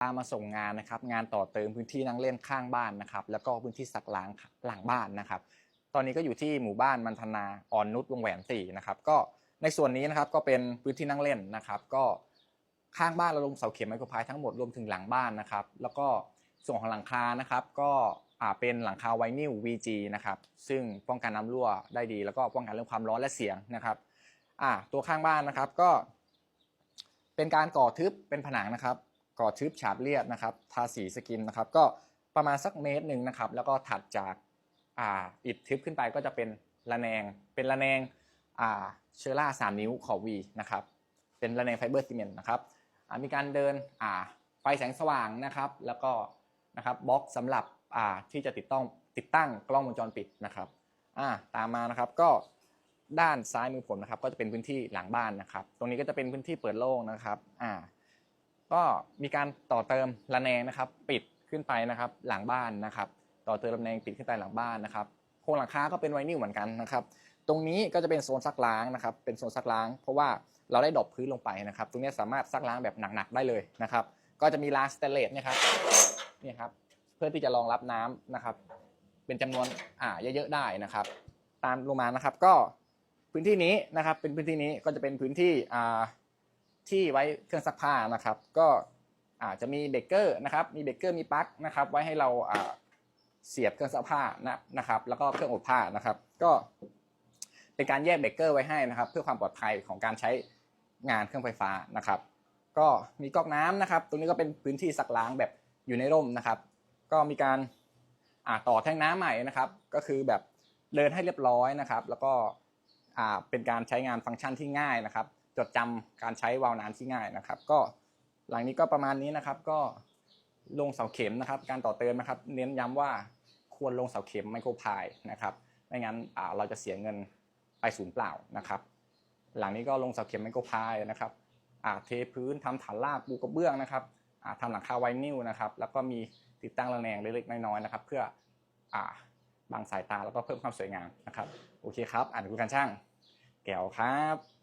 ตามาส่งงานนะครับงานต่อเติมพื้นที่นั่งเล่นข้างบ้านนะครับแล้วก็พื้นที่สักล้างหลังบ้านนะครับ ตอนนี้ก็อยู่ที่หมู่บ้านมันธนาอ่อนนุชวงแหวนสี่นะครับก็ในส่วนนี้นะครับก็เป็นพื้นที่นั่งเล่นนะครับ ก็ข้างบ้านเราลงเสาเข็มไมโครพายทั้งหมดรวมถึงหลังบ้านนะครับ แล้วก็ส่วนของหลังคานะครับ ก็อ่าเป็นหลังคาไวนิล VG นะครับซึ่งป้องกันน้ำรั่วได้ดี แล้วก็ป้องกันเรื่องความร้อนและเสียงนะครับอ่าตัวข้างบ้านนะครับก็ เป็นการก่อทึบเป็นผนังนะครับ ก่อทึบฉาบเรียบนะครับ ทาสีสกินนะครับ ก็ประมาณสักเมตรหนึ่งนะครับ แล้วก็ถัดจากอ่าอิฐทึบขึ้นไปก็จะเป็นระแนง เป็นระแนงอ่าเชอร่าสามนิ้วขอบวีนะครับ เป็นระแนงไฟเบอร์ซีเมนต์นะครับมีการเดินอ่าไฟแสงสว่างนะครับ แล้วก็นะครับบล็อกสำหรับอ่าที่จะติดต้องติดตั้งกล้องวงจรปิดนะครับอ่าตามมานะครับก็ด้านซ้ายมือผมนะครับ ก็จะเป็นพื้นที่หลังบ้านนะครับ ตรงนี้ก็จะเป็นพื้นที่เปิดโล่งนะครับอ่า ก็มีการต่อเติมระแนงนะครับ ปิดขึ้นไปนะครับ หลังบ้านนะครับ ต่อเติมระแนงปิดขึ้นไปหลังบ้านนะครับโครงหลังคาก็เป็นไวนิลเหมือนกันนะครับ ตรงนี้ก็จะเป็นโซนซักล้างนะครับ เป็นโซนซักล้าง เพราะว่าเราได้ดอบพื้นลงไปนะครับ ตรงนี้สามารถซักล้างแบบหนักๆได้เลยนะครับ ก็จะมีราสเตเลสเนี่ยครับนี่ครับเพื่อที่จะรองรับน้ำนะครับ เป็นจำนวนอ่าเยอะๆได้นะครับ ตามลงมานะครับก็พื้นที่นี้นะครับ เป็นพื้นที่นี้ก็จะเป็นพื้นที่อ่า ที่ไว้เครื่องซักผ้านะครับ ก็อาจจะมีเบเกอร์นะครับ มีเบเกอร์มีปลั๊กนะครับ ไว้ให้เราเสียบเครื่องซักผ้านะนะครับ แล้วก็เครื่องอบผ้านะครับ ก็เป็นการแยกเบเกอร์ไว้ให้นะครับ เพื่อความปลอดภัยของการใช้งานเครื่องไฟฟ้านะครับ ก็มีก๊อกน้ำนะครับ ตรงนี้ก็เป็นพื้นที่ซักล้างแบบอยู่ในร่มนะครับ ก็มีการอ่าต่อแท่งน้ำใหม่นะครับ ก็คือแบบเดินให้เรียบร้อยนะครับ แล้วก็อ่าเป็นการใช้งานฟังก์ชันที่ง่ายนะครับ จดจำการใช้วาล์วน้ำที่ง่ายนะครับ ก็หลังนี้ก็ประมาณนี้นะครับ ก็ลงเสาเข็มนะครับ การต่อเติมนะครับ เน้นย้ำว่าควรลงเสาเข็มไมโครพายนะครับไม่งั้นเราจะเสียเงินไปศูนย์เปล่านะครับ หลังนี้ก็ลงเสาเข็มไมโครพายนะครับอ่าเทพื้นทำฐานรากปูกระเบื้องนะครับอ่าทำหลังคาไวนิลนะครับ แล้วก็มีติดตั้งระแนงเล็กๆน้อยๆนะครับ เพื่ออาบังสายตาแล้วก็เพิ่มความสวยงามนะครับ โอเคครับ อ่านคุยกันช่าง แก้วครับ